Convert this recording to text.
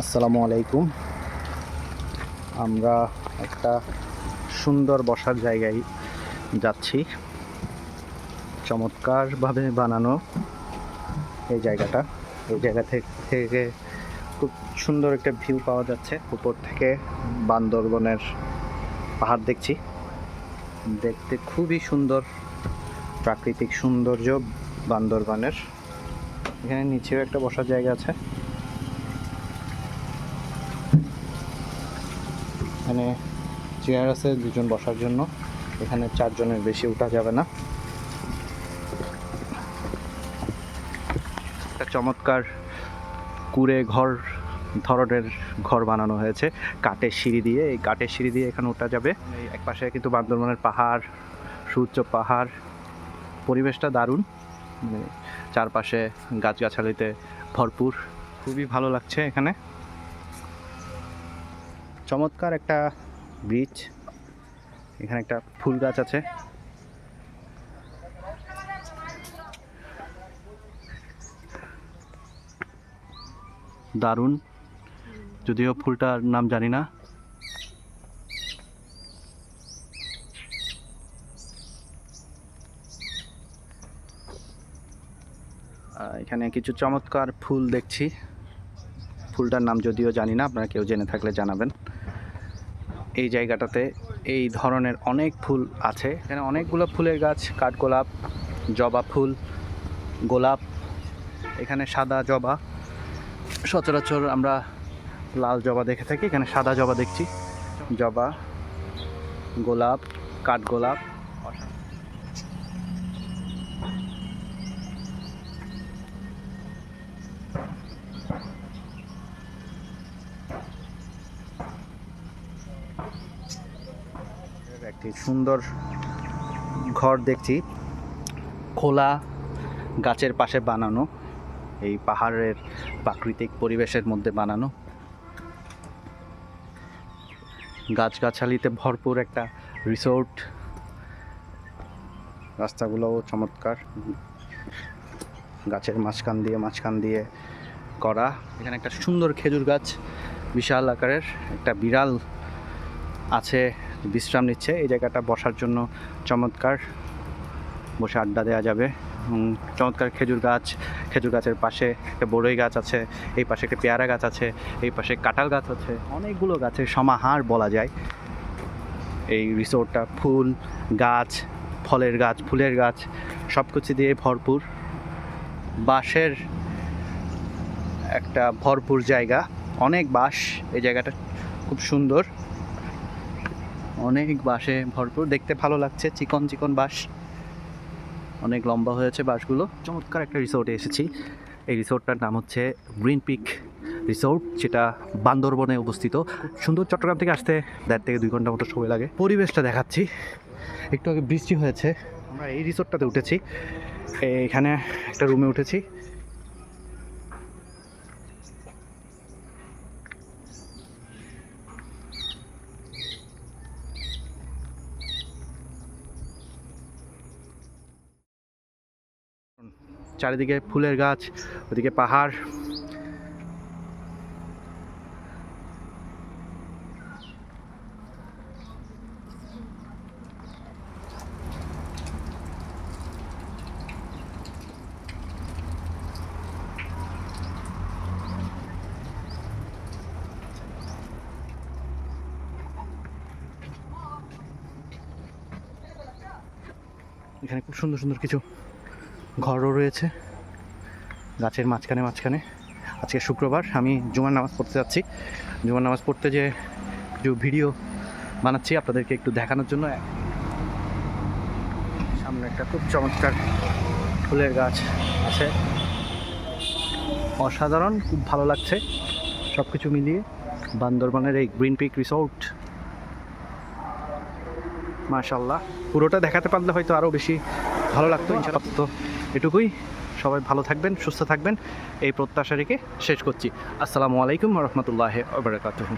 আসসালামু আলাইকুম। আমরা একটা সুন্দর বসার জায়গায় যাচ্ছি। চমৎকারভাবে বানানো এই জায়গাটা। এই জায়গা থেকে থেকে খুব সুন্দর একটা ভিউ পাওয়া যাচ্ছে। উপর থেকে বান্দরবনের পাহাড় দেখছি। দেখতে খুবই সুন্দর। প্রাকৃতিক সৌন্দর্য বান্দরবানের। এখানে নিচেও একটা বসার জায়গা আছে। এখানে চেয়ার আছে দুজন বসার জন্য। এখানে চারজনের বেশি উঠা যাবে না। একটা চমৎকার কুড়ে ঘর, ধরনের ঘর বানানো হয়েছে। কাঠের সিঁড়ি দিয়ে। এই কাঠের সিঁড়ি দিয়ে এখানে ওঠা যাবে। এই এক পাশে কিন্তু বান্দরবানের পাহাড় সুউচ্চ পাহাড়। পরিবেশটা দারুণ। চারপাশে গাছগাছালিতে ভরপুর। খুবই ভালো লাগছে এখানে। চমৎকার একটা ব্রিজ এখানে একটা ফুল গাছ আছে। দারুণ। যদিও ফুলটার নাম জানি না। এখানে কিছু চমৎকার ফুল দেখছি। ফুলটার নাম যদিও জানি না, আপনারা কেউ জেনে থাকলে জানাবেন। এই জায়গাটাতে এই ধরনের অনেক ফুল আছে। এখানে অনেকগুলো ফুলের গাছ, কাঠগোলাপ, জবা ফুল, গোলাপ, এখানে সাদা জবা। সচরাচর আমরা লাল জবা দেখে থাকি, এখানে সাদা জবা দেখছি। জবা, গোলাপ, কাঠগোলাপ একটি সুন্দর ঘর দেখছি। খোলা গাছের পাশে বানানো, এই পাহাড়ের প্রাকৃতিক পরিবেশের মধ্যে বানানো। গাছগাছালিতে ভরপুর একটা রিসোর্ট। রাস্তাগুলোও চমৎকার। গাছের মাঝখান দিয়ে মাঝখান দিয়ে করা। এখানে একটা সুন্দর খেজুর গাছ, বিশাল আকারের, একটা বিড়াল আছে। বিশ্রাম নিচ্ছে। এই জায়গাটা বসার জন্য চমৎকার বসে আড্ডা দেওয়া যাবে। চমৎকার খেজুর গাছ, খেজুর গাছের পাশে একটা বড়ই গাছ আছে, এই পাশে একটা পেয়ারা গাছ আছে, এই পাশে কাঁঠাল গাছ আছে, অনেকগুলো গাছের সমাহার বলা যায়। এই রিসোর্টটা ফুল, গাছ, ফলের গাছ, ফুলের গাছ সব কিছু দিয়ে ভরপুর। বাঁশের একটা ভরপুর জায়গা, অনেক বাঁশ, এই জায়গাটা খুব সুন্দর। অনেক বাঁশে ভরপুর। দেখতে ভালো লাগছে, চিকন চিকন বাঁশ। অনেক লম্বা হয়েছে বাঁশগুলো। চমৎকার একটা রিসোর্টে এসেছি। এই রিসোর্টটার নাম হচ্ছে গ্রিন পিক রিসোর্ট যেটা বান্দরবনে অবস্থিত। সুন্দর চট্টগ্রাম থেকে আসতে দেড় থেকে দুই ঘণ্টা মতো সময় লাগে। পরিবেশটা দেখাচ্ছি। একটু আগে বৃষ্টি হয়েছে। আমরা এই রিসোর্টটাতে উঠেছি। এখানে একটা রুমে উঠেছি। চারিদিকে ফুলের গাছ ওদিকে পাহাড়। এখানে খুব সুন্দর সুন্দর কিছু ঘরও রয়েছে। গাছের মাঝখানে মাঝখানে। আজকে শুক্রবার, আমি জুমার নামাজ পড়তে যাচ্ছি। জুমার নামাজ পড়তে যে কিছু ভিডিও বানাচ্ছি, আপনাদেরকে একটু দেখানোর জন্য। সামনে একটা খুব চমৎকার ফুলের গাছ আছে। অসাধারণ, খুব ভালো লাগছে। সব কিছু মিলিয়ে বান্দরবানের এই গ্রিন পিক রিসোর্ট। মাশাল্লাহ পুরোটা দেখাতে পারলে হয়তো আরও বেশি ভালো লাগতো। তো এটুকুই। সবাই ভালো থাকবেন, সুস্থ থাকবেন। এই প্রত্যাশা রেখে শেষ করছি। আসসালামু আলাইকুম রহমতুল্লাহ বারকাতুহ।